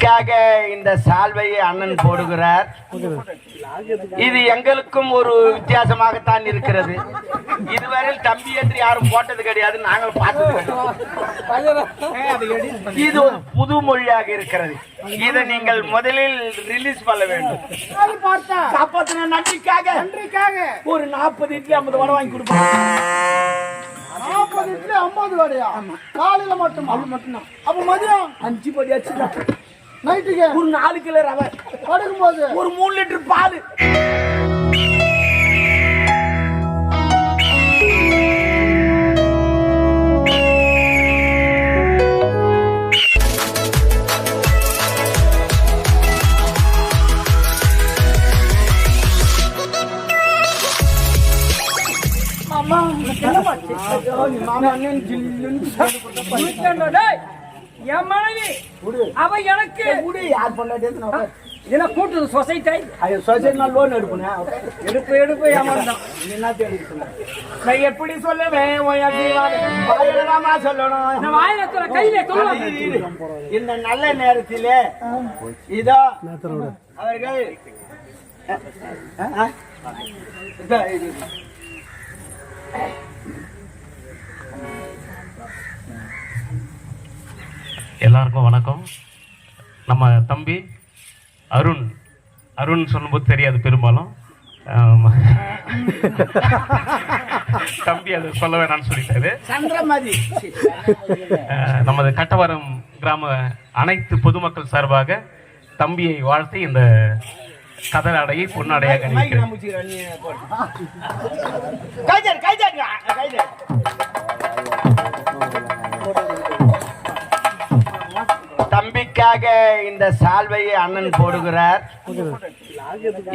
க்காக இந்த சால்வையை அண்ணன் போடுகிறார்? இது எங்களுக்கும் ஒரு வித்தியாசமாகத்தான் இருக்கிறது. இதுவரையில் தம்பி என்று யாரும் போட்டது கிடையாது நாங்கள் பார்த்தது. இது ஒரு புது மொழியாக இருக்கிறது. இதை நீங்கள் முதலில் ரிலீஸ் பண்ண வேண்டும். காப்பாத்தின நன்றிக்காக. நன்றிக்காக. ஒரு நாற்பது இட்லி ஐம்பது வடை வாங்கி கொடுப்போம். நாற்பது இட்லி ஐம்பது வடையா? காலையில மட்டும்? அது மட்டும்தான். அப்ப மதியம். அஞ்சு படி அச்சுதான் நைட்டுக்கு? ஒரு நாலு கிலோ ரவை. படுக்கும்போது? ஒரு மூணு லிட்டர் பால். மாமா மாமா அண்ணன் ஜில்லுன்னு டேய், என் மனைவி அவ எனக்கு யார் பண்ணாட்டே இதெல்லாம் கூட்டுது சொசைட்டி ஐயோ சொசைட்டி நான் லோன் எடுப்பேன் எடுப்பு எடுப்பு ஏமாந்தான் என்ன தேடிக்கிறேன் நான் எப்படி சொல்லுவேன் அபிமானம்? சொல்லணும் நான் வாயில சொல்ல கையில சொல்ல இரு, இரு. இந்த நல்ல நேரத்திலே இதோ அவர்கள் இதோ, எல்லாருக்கும் வணக்கம். நம்ம தம்பி அருண். அருண் சொல்லும்போது தெரியாது பெரும்பாலும். தம்பி அதை சொல்ல வேணாம்னு சொல்லிட்டாரு. நமது கட்டவரம் கிராம அனைத்து பொதுமக்கள் சார்பாக தம்பியை வாழ்த்தி இந்த கதர் அடையை பொன்னாடையாக தம்பிக்காக இந்த சால்வையை அண்ணன் போடுகிறார்.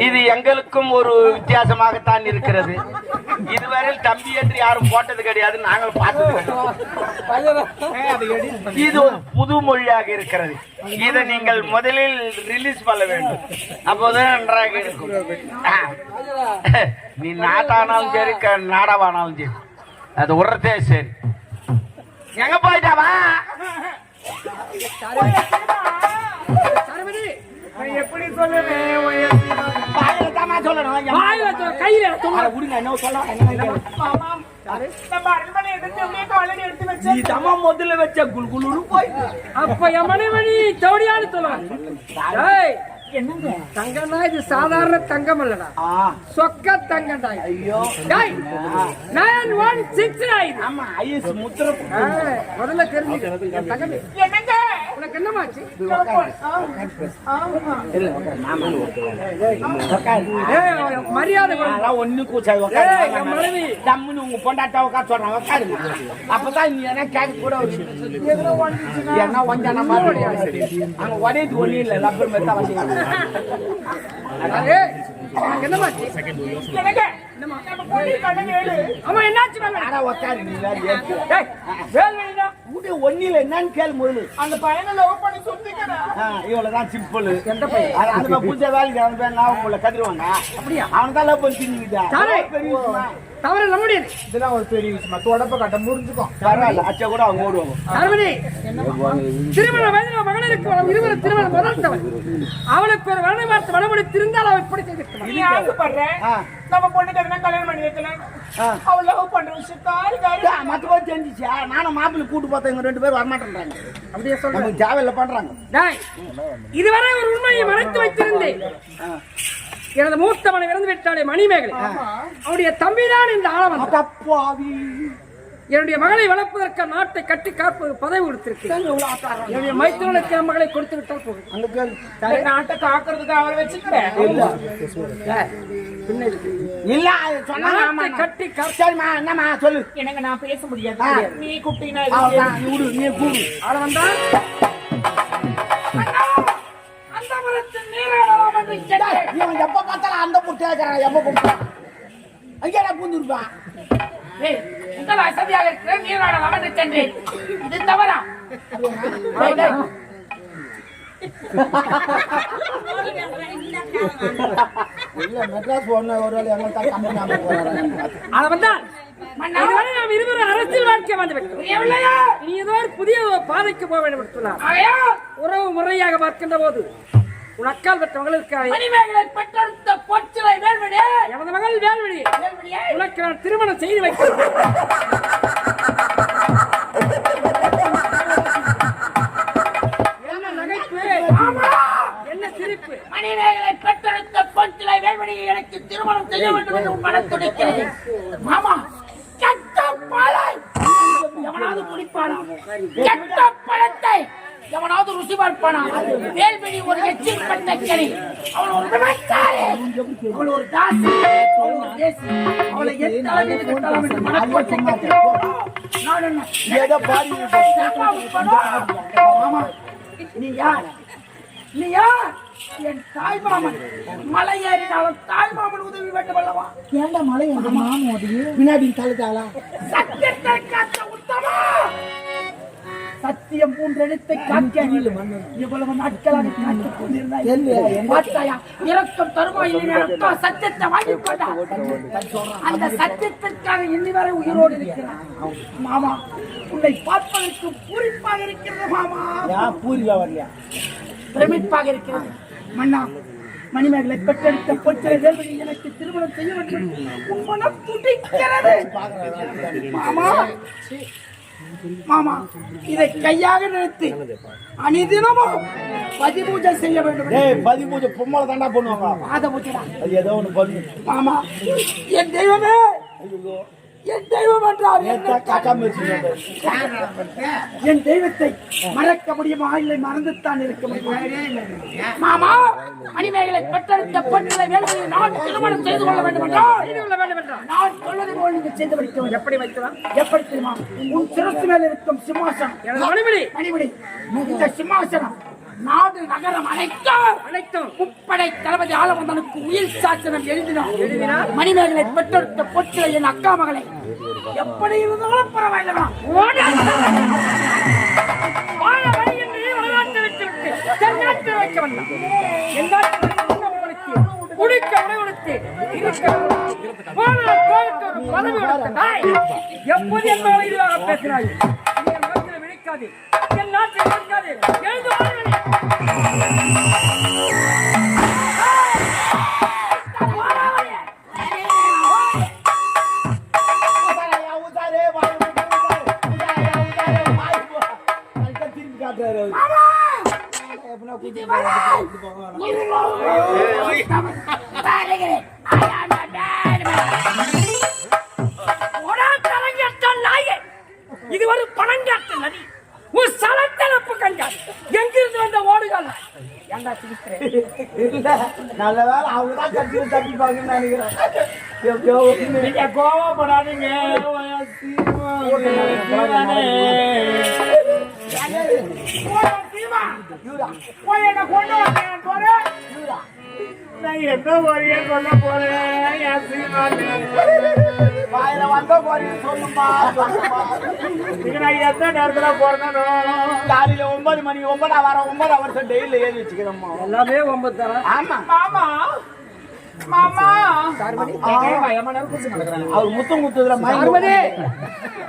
இது எங்களுக்கும் ஒரு வித்தியாசமாகத்தான் இருக்கிறது. இதுவரையில் தம்பி என்று யாரும் போட்டது கிடையாது நாங்கள் பார்த்தது இது ஒரு புது மொழியாக இருக்கிறது. இதை நீங்கள் முதலில் ரிலீஸ் பண்ண வேண்டும். அப்போதான் நன்றாக இருக்கும். நீ நாட்டானாலும் சரி நாடாவானாலும் சரி. அது உரத்தே சரி. எங்க போயிட்டாவா எப்படி சொல்லுவேன் சொல்லணும் கையில விடுங்க என்ன சொல்ல முதல்ல வச்ச குல்குலு போய் அப்ப என் மணி தோடியான்னு சொல்லுவாங்க. டேய், தங்கம்னா இது சாதாரண தங்கம் இல்லடா சொக்க. ஐயோ. ஆமா ஐஎஸ் முத்திர ஏய், முதல்ல தெரிஞ்சுக்க. என் தங்கமே. உனக்கு என்னமாச்சு மரியாதை ஒண்ணு என் மனைவி. தம்முன்னு உங்க பொண்டாட்டா உட்கார சொல்றான். உட்காருங்க அப்பதான் நீ என்ன கேட்க கூட வருது. என்ன வந்தானா மாதிரி அங்க உடையது ஒண்ணு இல்ல. ரப்பர் மெத்தா வச்சு ஏய், உனக்கு என்னமாச்சு என்னம்மா? ஆமா, என்னாச்சு மேல? ஆனா உட்காரு ஒண்ணு இல்ல என்னன்னு கேளு முதல்ல அந்த பையனை love பண்ணி. ஆ, இவ்வளவுதான் சிம்பிள் எந்த பையன்? அந்த புதுசா வேலைக்கு அவன் பேர் நான் உங்களை கதிருவாங்க அப்படியா? அவன் தான் லவ் பண்ணி. பெரிய தவறு இதெல்லாம் ஒரு பெரிய விஷயமா. தொடப்ப கட்ட முடிஞ்சுக்கும். அச்சா கூட அவங்க ஓடுவாங்க. சரவணி, திருமண வயதில் மகளிருக்கு வரும் இருவர் திருமணம் முதல்த்தவன் அவளுக்கு ஒரு வருடம் பார்த்து வடமுடி திருந்தால் அவள் இப்படி. நீ. நம்ம பொண்ணுக்கு எதனா கல்யாணம் பண்ணி வைக்கல ஆ. அவள் லவ் பண்ற ஏய், மத்த பேர் தெரிஞ்சிச்சா. நானும் மாப்பிள்ளை கூட்டு பார்த்தா இவங்க ரெண்டு பேரும் வரமாட்டேன்றாங்க. அப்படியே சொல்றேன். நமக்கு தேவையில்ல பண்றாங்க. டேய், இதுவரை ஒரு உண்மையை மறைத்து வைத்திருந்தேன். எனது மூத்த மனை இறந்து விட்டாலே மணிமேகலை. அவருடைய தம்பிதான் இந்த அடப்பாவி என்னுடைய மகளை வளர்ப்பதற்கு நாட்டை கட்டி காப்பது பதவி கொடுத்திருக்கேன் என்னுடைய மைத்திரனுக்கு என் மகளை கொடுத்து விட்டால் இந்த நாட்டை காக்குறதுக்கு அவளை வச்சுக்கிறேன். இல்ல. சொன்னா கட்டி காப்ப சரிம்மா என்னம்மா சொல்லு. எனக்கு நான் பேச முடியாது. நீ அவ்வளவுதான். நீ கூடு ஆளவன் தான் அந்த மரத்தின். இவன் எப்ப பார்த்தாலும் அந்த புட்டு கேட்கறான் எப்ப கூப்பிட்டு அங்கே நான் பூந்துருப்பான் ஏய், உங்கள் வசதியாக இருக்கிற நீராடலாம் என்று சென்றேன். இது தவறா? டேய், டேய். இல்ல மெட்ராஸ் போன ஒரு வேலை எங்க தான் கம்பெனி ஆளவன் தான் இதுவரை நாம் இருவரும் அரசியல் வாழ்க்கை வந்து விட்டோம் எவ்வளையா? நீ ஏதோ ஒரு புதிய பாதைக்கு போக வேண்டும் உறவு முறையாக பார்க்கின்ற போது உன் அக்கால் பெற்ற மகளுக்கு மணிமேகலை பெற்றெடுத்த பொச்சிலை வேல்விடி எனது மகள் வேல்விடியை உனக்கு நான் திருமணம் செய்து வைக்கிறேன். என்ன நகைப்பு? என்ன சிரிப்பு? மணிமேகலை பெற்றெடுத்த பொச்சிலை வேல்விடியை எனக்கு திருமணம் செய்ய வேண்டும் என்று மனம் துடிக்கிறது. மாமா கெட்ட பாலை எவனாவது குடிப்பானா? கெட்ட பழத்தை எவனாவது ருசி பார்ப்பானா? வேல்விழி ஒரு எச்சில் பட்டக்கறி அவள் ஒரு விபச்சாரி. அவள் ஒரு தாசி. அவள் ஒரு தேசி. அவளை எந்த அளவிற்கு கட்டலாம் என்று மனக்கோட்டை கட்டிருக்கோம். நான் என்ன? ஏதோ பாடி மாமா நீ யார்? நீ யார்? என் தாய் மாமன். மலை ஏறினாலும் தாய் மாமன் உதவி வேண்டும் அல்லவா? ஏன்டா மழை எங்க மாமன் ஓடுது பின்னாடி தள்ளுதாளா? சத்தியத்தை காத்த உத்தமா! சத்தியம் மூன்றெழுத்தை காக்க இவ்வளவு நாட்களாக காத்துக் கொண்டிருந்தாய். பார்த்தாயா? இல்லை அக்கா சத்தியத்தை வாங்கிக் கொண்டா அந்த சத்தியத்திற்காக இன்னி வரை உயிரோடு இருக்கிறான் மாமா உன்னை பார்ப்பதற்கு பூரிப்பாக இருக்கிறது மாமா. பூரில வரலையா பிரமிப்பாக இருக்கிறது. மன்னா மணிமேகலை பெற்றெடுத்த வேல்வழி எனக்கு திருமணம் செய்ய வேண்டும். உன் மனம் துடிக்கிறது. மாமா மாமா இதை கையாக நிறுத்தி. அனிதினமும் பதிபூஜை செய்ய வேண்டும். ஏய் பதி பூஜை பொம்மலை தாண்டா பண்ணுவாங்க. பாத ஏதோ பண்ணு. மாமா என் தெய்வமே. என் தெய்வம் மிர்ச்சி என் தெய்வத்தை மறக்க முடியுமா? இல்லை மறந்துத்தான் இருக்க முடியுமா? மாமா மணிமேகலை பெற்றெடுத்த பொண்ணை வேலையை நான் திருமணம் செய்து கொள்ள வேண்டும் என்றால் நான் சொல்வது போல் நீங்கள் செய்து. எப்படி வைக்கலாம்? எப்படி தெரியுமா? உன் சிரசு மேல் இருக்கும் சிம்மாசனம். மணிமணி. மணிமணி இந்த சிம்மாசனம். நாடு நகரம் அனைத்தும் அனைத்தும். முப்படை தளபதி ஆலவந்தனுக்கு உயிர் சாசனம் எழுதினார். எழுதினார். மணிமேகலை பெற்றெடுத்த பொற்சிலை என் அக்கா மகளை. எப்படி இருந்தாலும் பரவாயில்லை! வாழ வழி என்று வடநாட்டில் வைத்துவிட்டு தென்னாட்டில் வைக்க வேண்டாம் எந்நாட்டில் வைத்து உண்ண உணவளித்து, குடிக்க உணவளித்து, இருக்க உணவளித்து, போனால் போகட்டும் ஒரு பதவி கொடுத்த நாய். எப்போது என் மேல் இதுவாக பேசினாய் விழிக்காதே. என் நாட்டில் விழிக்காதே எழுந்து Thank you. ஏண்டா சிரிக்கிறேன் நல்ல வேலை அவங்க தான் கட்டி தப்பிப்பாங்கன்னு நினைக்கிறேன். எப்படியோ நீங்க கோவப்படாதீங்க. போய் என்னை கொண்டு வா, நான் போறேன். வாயில வந்த போறீங்க சொல்லுமா சொல்லுமா. காலையில ஒன்பது மணி ஒன்பதா வர ஒன்பதா வருஷம் டெய்லி ஏறி வச்சுக்கிறோம்மா. எல்லாமே ஒன்பது தரம் ஆமா. மாமா. மாமா. அவர் முத்தம் குத்துதுல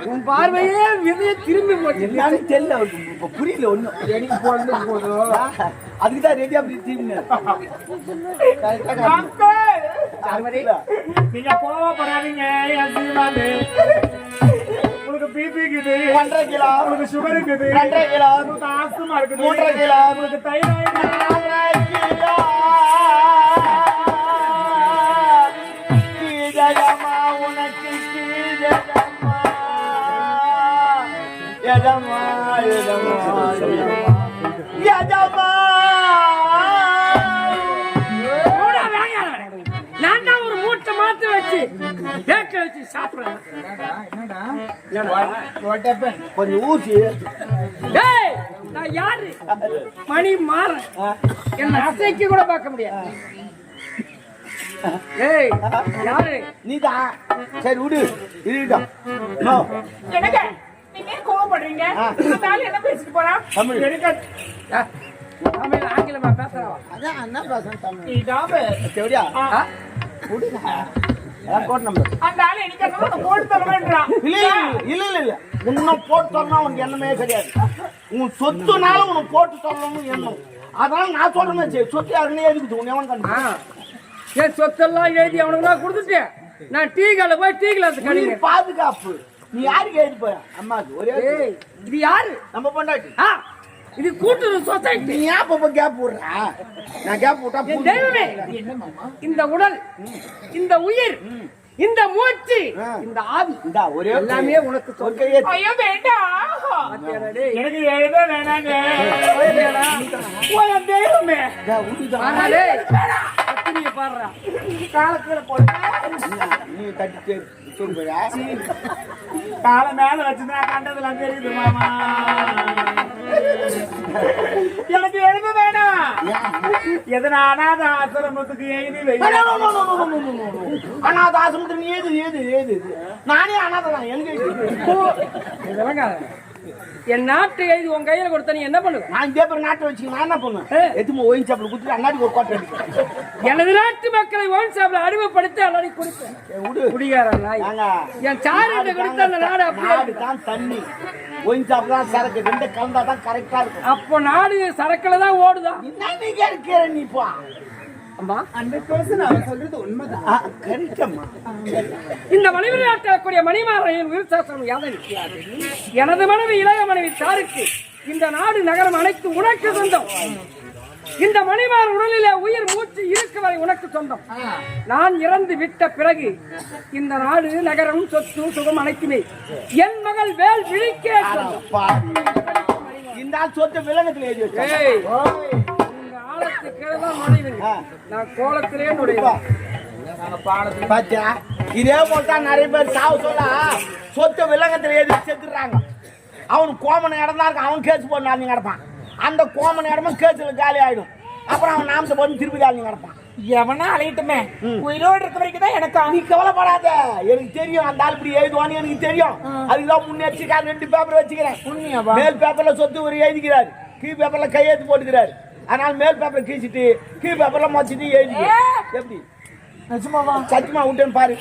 உன் பார்வையே விதைய திரும்பி போச்சு என்னன்னு தெரியல அவருக்கு இப்ப புரியல ஒண்ணும். எனக்கு போறது போதும் அதுக்கு தான் ரெடியா அப்படி பார்வதி நீங்க கோவப்படாதீங்க என். உங்களுக்கு பிபி இருக்குது. ஒன்றரை கிலோ. உங்களுக்கு சுகர் இருக்குது. ரெண்டரை கிலோ. உங்களுக்கு ஆஸ்துமா இருக்குது. மூன்றரை கிலோ. உங்களுக்கு தைராய்டு நான் தான் ஒரு மூட்டை மாத்து வச்சு பேக்க வச்சு சாப்பிடுறேன் கொஞ்சம் ஊசி டேய், நான் யாரு மணி மாறன் என்ன அசைக்கு கூட பார்க்க முடியாது ஏய் யாரு நீதான் சரி விடு இருக்கட்டும் நோ. நீங்க ஏன் கோவப்படுறீங்க? ஆளு என்ன பேசிட்டு போறான் தமிழ். ஆ, தமிழ் ஆங்கிலமா பேசுறவா? அதான் என்ன பேசுறேன் தமிழ். அதான் கோட் நம்பர் அந்த ஆளு எனக்கு அந்த போட்டு தரவேன்றான் இல்ல இல்ல இல்ல இல்ல உன்னை போட்டு தரணும் உனக்கு எண்ணமே கிடையாது. உன் சொத்துனால உன்னை போட்டு எண்ணம். அதனால நான் சொல்றேன் சரி சொத்து யாருன்னு எழுதிட்டு உன்னை எவன் கண்டு? என் சொத்தெல்லாம் எழுதி அவனுக்கு நான் கொடுத்துட்டேன். நான் டீ கடையில் போய் டீ கிளாஸ் நீ கடிங்க பாதுகாப்பு. நீ யாருக்கு எழுதி போய அம்மாக்கு. ஒரே இது யாரு? நம்ம பொண்டாட்டி. இது கூட்டுறவு சொசைட்டி. நீ ஏன் அப்பப்ப கேப் விடுற நான் கேப் விட்டா பூந்து- தெய்வமே இந்த உடல் இந்த உயிர் இந்த மூச்சு. இந்த ஆவி இந்தா ஒரே எல்லாமே. உனக்கு ஒரு சொந்தம். கையை ஐயோ வேண்டாம். எனக்கு எழுத வேணாங்க தெய்வமே பாடுறா. காலத்துல போட்டு. நீ தட்டி காலை மேல வச்சுதான் கண்டதெல்லாம் தெரியுது மாமா எனக்கு எழுத வேணாம் எதனா அனாத ஆசிரமத்துக்கு எழுதி வை அனாத ஆசிரமத்தில் நீ ஏது ஏது ஏது. நானே அனாதான் எனக்கு. இதெல்லாம். என் நாட்டு எழுதி உன் கையில கொடுத்த நீ என்ன பண்ணுவ? நான் இதே பேர் நாட்டை வச்சு நான் என்ன. பண்ணுவேன்? எதுவும் ஒயின் சாப்பிட குத்துட்டு அண்ணாடி ஒரு கோட்டை எனது நாட்டு மக்களை ஓன் சாப்பிட அடிமைப்படுத்தி அல்லாடி குடிப்பேன். ஏ, விடு. குடிகார நாய். நாங்க என் சாரி கொடுத்த அந்த நாடு அப்படியே நாடு தான் தண்ணி. ஒயின் சாப்பிட சரக்கு. ரெண்டு கலந்தா தான் கரெக்டா இருக்கும். அப்போ நாடு சரக்குல தான் ஓடுதா? என்ன நீ கேட்கிற நீ போ இந்த மனைவியாட்டில் கூடிய மணிமாரையின் விருத்தாசனம் யாதை இருக்கிறார் எனது மனைவி இளைய மனைவி சாருக்கு இந்த நாடு நகரம் அனைத்து உனக்கு சொந்தம். இந்த மணிமார் உடலிலே உயிர் மூச்சு இருக்கு வரை உனக்கு சொந்தம். நான் இறந்து விட்ட பிறகு இந்த நாடு நகரம் சொத்து சுகம் அனைத்துமே என் மகள் வேல் விழிக்கே. இந்த சொத்து விலங்கத்துல பாத்தியா? இதே போட்டா நிறைய பேர் சாவு சொல்ல சொத்து விலங்கத்துல எழுதி செத்துறாங்க அவன் கோமன் இடம் தான் இருக்கு அவன் கேஸ் போட்டு நாளைக்கு கிடப்பான். அந்த கோமன் இடமும் கேஸ்ல காலி ஆயிடும். அப்புறம் அவன் நாமத்தை போட்டு திருப்பி காலி கிடப்பான். எவனா அழையட்டுமே உயிரோடு இருக்க வரைக்கும் தான் எனக்கு நீ கவலைப்படாத. எனக்கு தெரியும் அந்த ஆள் இப்படி எழுதுவான்னு எனக்கு தெரியும். அதுக்குதான் முன்னெச்சரிக்கை ரெண்டு பேப்பர் வச்சுக்கிறேன்? மேல் பேப்பர்ல சொத்து ஒரு எழுதிக்கிறார். கீழ் பேப்பர்ல கையெழுத்து போட்டுக்கிறார். அதனால மேல் பேப்பர் கீச்சிட்டு கீழ் பேப்பர்ல மொச்சிட்டு எழுதி. எப்படி? நிஜமாவா? சத்தியமா விட்டேன்னு பாரு.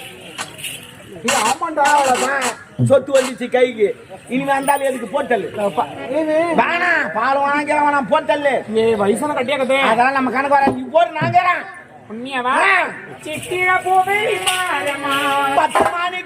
ஆமாண்டா அவ்வளவுதான். சொத்து வந்துச்சு கைக்கு. இனிமே அந்த எதுக்கு போட்டல் வேணாம் பால் வாங்கிற வேணாம் போட்டல் ஏ வயசான கட்டியாக்கதே அதெல்லாம் நம்ம கணக்கு வர நீ போட்டு நாங்கிறேன் உண்மையாவா சித்திர பூவே பத்து மணிக்கு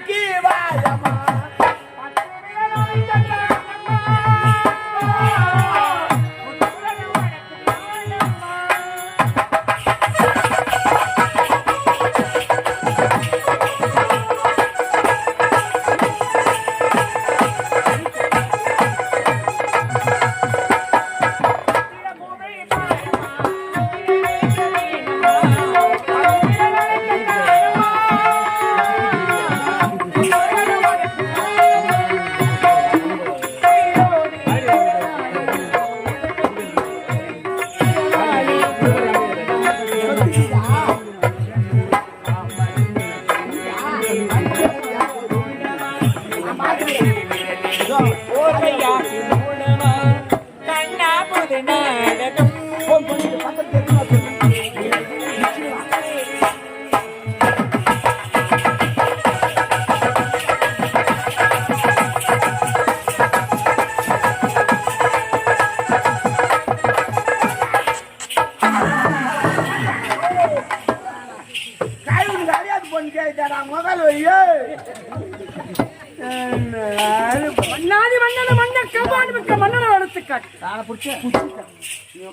மிக்க மன்னனை எடுத்துக்காட்டு.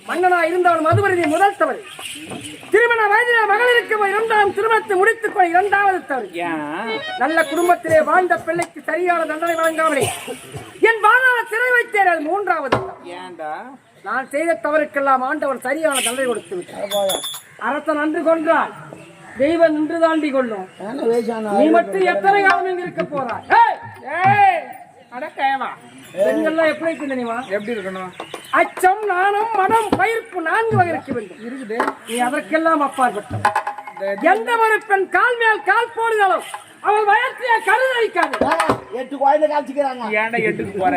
மன்னனா இருந்தவன் மதுவரதி முதல் தவறு. திருமண வயதில மகளிருக்கு இரண்டாம் திருமணத்தை முடித்துக் கொள்ள இரண்டாவது தவறு. நல்ல குடும்பத்திலே வாழ்ந்த பிள்ளைக்கு சரியான தண்டனை வழங்காமலே. என் வாழ்நாள சிறை வைத்தேன் அது மூன்றாவது. நான் செய்த தவறுக்கெல்லாம் ஆண்டவன் சரியான தண்டனை கொடுத்து விட்டார். அரசன் அன்று கொன்றான் தெய்வம் நின்று தாண்டி கொள்ளும். நீ மட்டும் எத்தனை காலம் இங்க இருக்க போறாய்? ஏய், ஏய், அட கேவா. பெண்கள்லாம் எப்படி இருக்கு தெரியுமா? எப்படி இருக்கணும்? அச்சம் நாணம் மனம் பயிர்ப்பு நான்கு வகை இருக்க வேண்டும் இருக்குது. நீ அதற்கெல்லாம் அப்பாற்பட்ட எந்த ஒரு பெண் கால் மேல் கால் போடுதாலும் அவள் வயற்றிய கருதளிக்காது எட்டு குழந்தை காய்ச்சிக்கிறாங்க ஏன்டா எட்டுக்கு போற?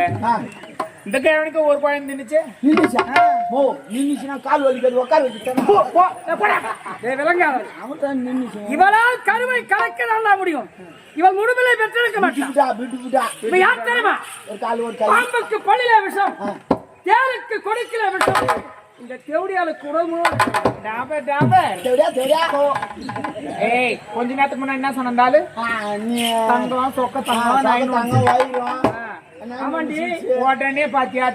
இந்த கிழவனுக்கு ஒரு குழந்தை நின்னுச்சு. நின்னுச்சா? ஓ நின்னுச்சுன்னா கால் வலிக்கிறது உட்கார வச்சுட்டேன் ஏய், விளங்காதவன். அவன் தான் நின்னுச்சு. இவளால் கருவை கலக்க நல்லா முடியும். இவள் முழுமையை பெற்றிருக்க மாட்டான் விட்டுட்டா விட்டுட்டா இப்ப யார் தெரியுமா? ஒரு கால் ஒரு கை பாம்புக்கு பள்ளியில விஷம் தேருக்கு கொடுக்கல விஷம். இந்த தேவடியாளுக்கு முழுவதும் டாபர் டாபர். தெரியா தெரியா ஏய் கொஞ்ச நேரத்துக்கு முன்னாடி என்ன சொன்னாலும் தங்கம் சொக்க தங்கம் அங்க வாயிரும். ஆமாண்டி. உடனே பாத்தியா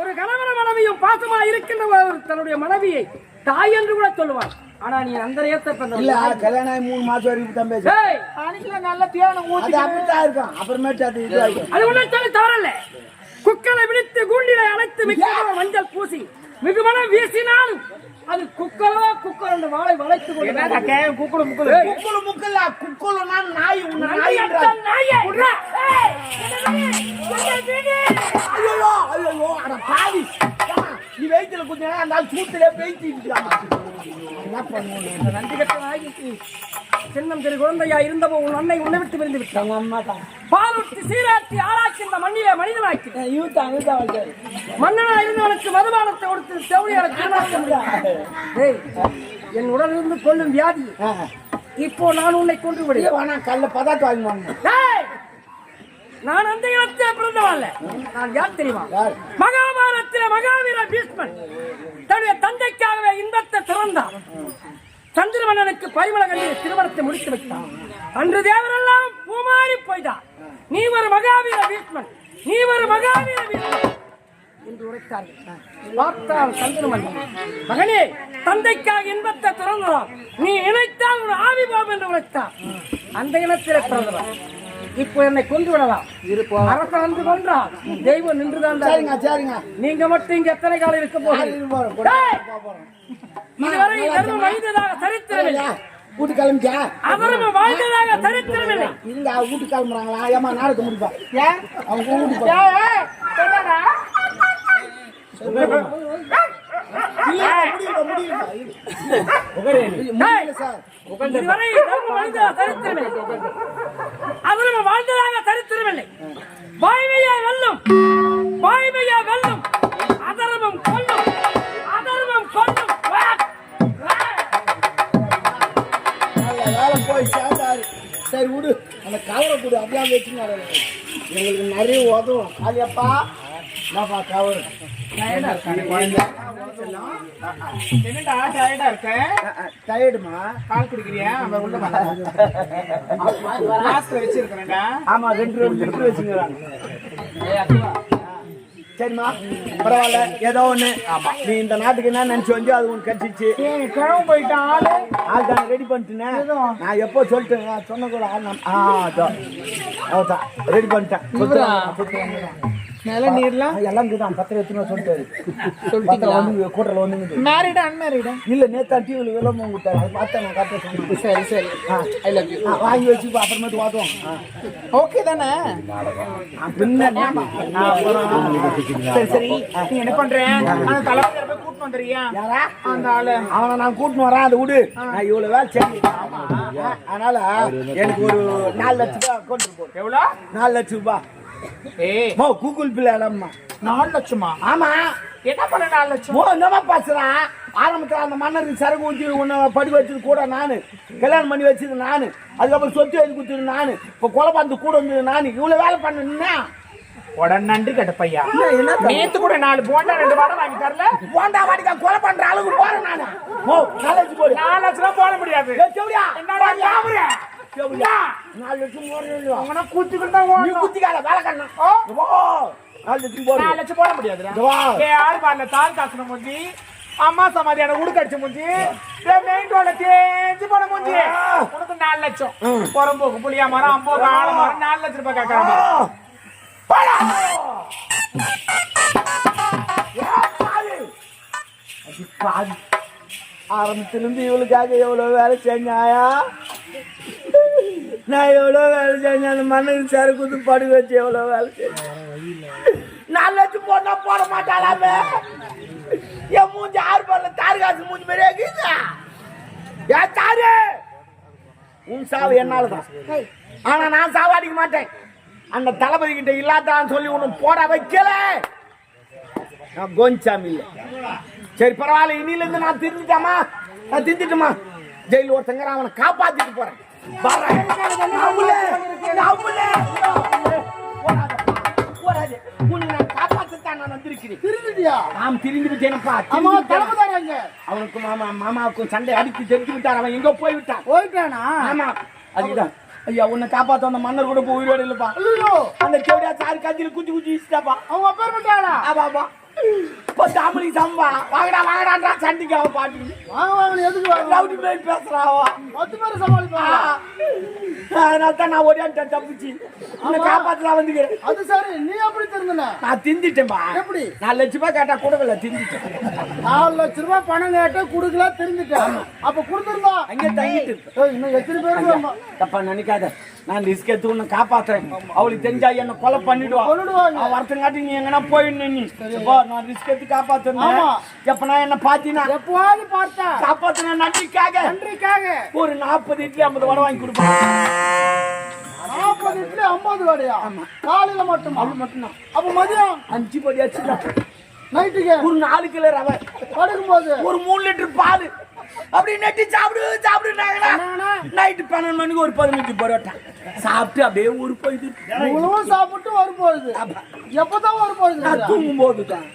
ஒரு கணவன மனைவியும் பாசமா இருக்கின்ற ஒரு தன்னுடைய மனைவியை தாய் என்று கூட சொல்லுவான் ஆனா நீ அந்த நேரத்தை இல்ல கல்யாணம் மூணு மாசம் வரைக்கும் தான் பேச ஏய், அன்னைக்குல நல்ல தேவனை அது ஊத்தி அப்படித்தான் இருக்கும். அப்புறமேட்டு அது அது ஒன்றும் சொல்லி தவறல்ல. குக்கரை விடுத்து கூண்டிலை அழைத்து மிக்க மஞ்சள் பூசி மிகுமனம் வீசினாலும் அது குக்கரோ குக்கர் என்று வாழை வளைத்து கொண்டு முக்குடு ஏய், குக்குளு முக்கல்ல குக்குளுனா நாய் உன்னை நாய் நாயே, ஐயோ ஐயோ அட பாவி. நீ வயித்துல குத்தினா அந்த ஆள் சூத்திலே பேய்த்தி என்ன பண்ணுவோம்? நன்றி கெட்ட நாய்க்கு சின்னம் சிறு குழந்தையா இருந்தபோ உன் அன்னை உன்னை விட்டு பிரிந்து விட்டான். எங்க அம்மா தான் பாலூட்டி சீராட்டி ஆராய்ச்சி மண்ணிலே மனிதனாக்கி. மன்னனா இருந்தவனுக்கு மதுபானத்தை கொடுத்து திருநாட்டம் ஏய் என் உடலிருந்து கொள்ளும் வியாதி. இப்போ நான் உன்னை கொன்று விடுவேன். கல்ல பதார்த்தம் வாங்கி! நான் அந்த இடத்தில் பிறந்தவல்ல நான் யார் தெரியுமா? மகாபாரத்தில மகாவீர பீஷ்மன் தன்னுடைய தந்தைக்காகவே இன்பத்தை திறந்தான். சந்திரமன்னனுக்கு பரிமள கண்ணிய திருமணத்தை முடித்து வைத்தான். அன்று தேவரெல்லாம் பூமாறி போய்தான். நீ ஒரு மகாவீர பீஷ்மன். நீ ஒரு என்று உரைத்தார்கள் பார்த்தால் மகனே தந்தைக்காக இன்பத்தை திறந்ததாம். நீ நினைத்தால் ஒரு ஆவி போம் என்று உரைத்தார். அந்த இனத்திலே பிறந்தவர். இப்போ என்னை கொண்டு விடலாம். அரசன் வந்து கொன்றான் தெய்வம் நின்றுதான் சரிங்க சரிங்க. நீங்க மட்டும் இங்க எத்தனை காலம் இருக்க போகிறீங்க! இதுவரை சரித்திரமில்லை வீட்டு கிளம்பிட்டியா அதர்மம் வாழ்ந்ததாக சரித்திரமில்லை. இருங்க வீட்டு கிளம்புறாங்களா ஏமா நாடகம் முடிப்பா? ஏன் அவங்க வீட்டு? இல்ல, தர்மம் வாழ்ந்ததாக வாழ்ந்ததாக சரித்திரமில்லை. வாய்மையா வெல்லும். வாய்மையா வெல்லும். அதர்மம் கொல்லும் கொடு அப்படியே வச்சுங்க எங்களுக்கு நிறைய உதவும். காளியப்பா என்னப்பா கவர். என்னடா டயர்டா இருக்க? டயர்டுமா பால் குடிக்கிறியா? அவ உள்ள வச்சிருக்கிறேன்டா. ஆமா ரெண்டு ரெண்டு லிட்டர் வச்சுக்கிறாங்க. சரிம்மா பரவாயில்ல ஏதோ ஒண்ணு. நீ இந்த நாட்டுக்கு என்ன நினைச்சு வந்து அது உனக்கு கட்டிச்சு ஏய் கிளம்ப போயிட்டான் ஆளு. ஆள் தான் ரெடி பண்ணிட்டேன்? நான் எப்போ சொல்லிட்டேன் நான் சொன்ன கூட ஆள் ஆ ரெடி பண்ணிட்டேன். நில நீர்லாம் எல்லாம் இதுதான் பத்திரம் எடுத்துன்னு சொல்லிட்டாரு. பத்திரம் வந்து கூட்டல வந்து மேரிடா அன்மேரிடா இல்ல நேத்தா டிவில விளம்பரம் கொடுத்தாரு அது பார்த்தா நான் சரி சரி. ஐ லவ் யூ ஆ, வாங்கி வச்சு அப்புறமேட்டு வாட்டுவோம் ஓகே தானே? பின்ன சரி சரி. நீ என்ன பண்ற? அந்த தலைவர் போய் கூட்டு வந்துறியா அந்த ஆளு. அவனை நான் கூட்டின்னு வரேன் அதை விடு. நான் இவ்வளவு வேலை சரி அதனால எனக்கு ஒரு நாலு லட்சம் ரூபாய் அக்கௌண்ட் எவ்வளோ? நாலு லட்சம் ரூபாய். மோ கூகுள் பில் இடம்மா நாலு லட்சமா? ஆமா. என்ன பண்ண நாலு லட்சம்? மோ என்னமா பேசுறான் ஆரம்பத்துல அந்த மன்னருக்கு சரக்கு ஊற்றி உன்னை படி வச்சது கூட நானு. கல்யாணம் பண்ணி வச்சது நானு. அதுக்கப்புறம் சொத்து எழுதி கொடுத்தது நானு. இப்போ கொலை பண்ணது கூட வந்தது நானு. இவ்வளவு வேலை பண்ணா உடனே நன்றி கட்ட பையா? நேத்து கூட நாலு போண்டா ரெண்டு வாங்கி தரல. போண்டா வாடிக்கா கொலை பண்ற அளவுக்கு போறேன் நானு. நாலு லட்சம் போடு. நாலு லட்சம் போட முடியாது. என்னடா. நாலு லட்சம் போடுறேன் குத்திக்கிட்டு தான். குத்திக்கால வேலை கண்ணா. ஓ. நாலு லட்சம் போடு. நாலு லட்சம் போட. ஏ ஆறு பால்ல தால் காசுன மூஞ்சி. அம்மா சமாதியான உடுக்கடிச்ச மூஞ்சி. ஏ மெயின் ரோட தேஞ்சு போன உனக்கு நாலு லட்சம். புறம்போக்கு புளியா மரம் அம்போக்கு ஆல மரம் நாலு லட்சம் ரூபாய் கேட்கறாங்க. ஆரம்பத்திலிருந்து இவளுக்காக எவ்வளவு வேலை செஞ்சாயா? நான் எவ்வளோ வேலை செஞ்சேன்? அந்த மண்ணுக்கு சரி குத்து படுக்க வச்சு எவ்வளோ வேலை செஞ்சேன்? நாலு லட்சம் போட்டால் போட மாட்டாளாமே என் மூஞ்சி ஆறு பல்ல தாரு காசு மூஞ்சி மாதிரியே இருக்குதா ஏன் தாரு உன் சாவு என்னாலதான். ஆனால் நான் சாவாடிக்க மாட்டேன். அந்த தளபதி கிட்ட இல்லாதான்னு சொல்லி ஒன்றும் போட வைக்கல. நான் கோஞ்சாமி இல்லை. சரி பரவாயில்ல. இனியிலேருந்து நான் திருந்துட்டாமா நான் திருந்துட்டுமா ஜெயில் ஒருத்தங்க அவனை காப்பாற்றிட்டு போகிறேன் வரேன். நவுலே. போடாதப்பா, போடாதே. உன்னை காப்பாத்தத்தான் நான் வந்திருக்கிறேன். திருந்துட்டியா? நாம் திரிந்து விட்டேனப்பா விட்டேன். தலைமுதாங்க அவனுக்கு மாமா மாமாவுக்கும் சண்டை அடித்து தெரிஞ்சு விட்டான் அவன் எங்க போய் விட்டான். போயிட்டானா? ஆமா. அதுதான். ஐயா உன்னை காப்பாத்த வந்த மன்னர் கூட போய் உயிரோடு இல்லப்பா. அந்த செவடியா சாரு கஞ்சில குச்சி குச்சி இஷ்டப்பா அவங்க அப்பேர் பண்ணிட்டாளா ஆமா ஆமா. இப்போ தாமலி சம்பா. வாங்கடா வாங்கடான்றா சண்டிக்கு அவன் பாட்டு வாங்க வாங்க எதுக்கு ரவுடி மேல் பேசுறாவா? பத்து பேர் சமாளிப்பாங்க அதனால தான் நான் ஓடியான்ட்டேன் தப்பிச்சு. உன்னை காப்பாத்தலாம் வந்துக்கிறேன். அது சரி. நீ எப்படி திருந்தன? நான் திந்திட்டேன்பா எப்படி? நாலு லட்ச ரூபாய் கேட்டா கொடுக்கல திந்திட்டேன் நாலு லட்ச ரூபாய் பணம் கேட்ட குடுக்கல திருந்துட்டேன் அப்ப கொடுத்துருந்தா? அங்கே தங்கிட்டு இன்னும் எத்தனை பேர்? தப்பா நினைக்காத. நான் ரிஸ்க் எடுத்து உன்னை காப்பாத்துறேன். அவளுக்கு தெரிஞ்சா என்ன கொலை பண்ணிடுவா. அவன் வரத்தங்காட்டி நீ எங்கன்னா போயிடணும் நீ. நான் ரிஸ்க் எடுத்து காப்பாத்துறேன். எப்ப நான் என்ன பாத்தீங்கன்னா எப்பவாவது பார்த்தா? காப்பாத்துன நன்றிக்காக. நன்றிக்காக. ஒரு நாற்பது இட்லி ஐம்பது வடை வாங்கி கொடுப்பேன் நாற்பது இட்லி ஐம்பது வடையா? காலையில மட்டும்? அது மட்டும்தான். அப்ப மதியம்? அஞ்சு படி அச்சு நைட்டுக்கு? ஒரு நாலு கிலோ ரவை. படுக்கும்போது ஒரு மூணு லிட்டர் பால். அப்படி நெட்டி சாப்பிடு சாப்பிடுனாங்களா நைட்டு பன்னெண்டு மணிக்கு ஒரு பதினஞ்சு பரோட்டா. சாப்பிட்டு அப்படியே ஒரு இவ்வளவும் சாப்பிட்டு வரும்போது எப்பதான் வரும்போது நான் தூங்கும் போது தான்